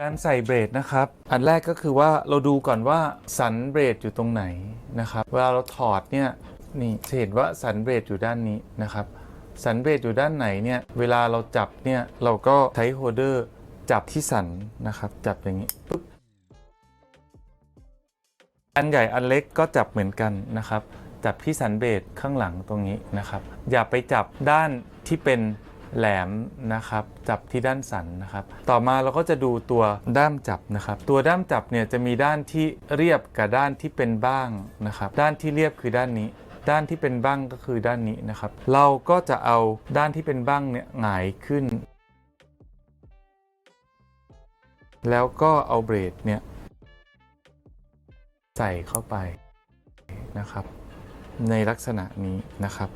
การใส่เบรดนะครับ อันแรกก็คือว่าเราดูก่อนว่าสันเบรดอยู่ตรงไหนนะครับเวลาเราถอดเนี่ยนี่จะเห็นว่าสันเบรดอยู่ด้านนี้นะครับ สันเบรดอยู่ด้านไหนเนี่ยเวลาเราจับเนี่ยเราก็ใช้โฮเดอร์จับที่สันนะครับ จับอย่างนี้ปุ๊บอันใหญ่อันเล็กก็จับเหมือนกันนะครับ จับที่สันเบรดข้างหลังตรงนี้นะครับ อย่าไปจับด้านที่เป็น แหลมนะครับจับที่ด้านสันนะครับ ต่อมาเราก็จะดูตัวด้ามจับนะครับ ตัวด้ามจับเนี่ยจะมีด้านที่เรียบกับด้านที่เป็นบ้างนะครับ ด้านที่เรียบคือด้านนี้ ด้านที่เป็นบ้างก็คือด้านนี้นะครับ เราก็จะเอาด้านที่เป็นบ้างเนี่ยหงายขึ้น แล้วก็เอาเบรดเนี่ยใส่เข้าไปนะครับ ในลักษณะนี้นะครับ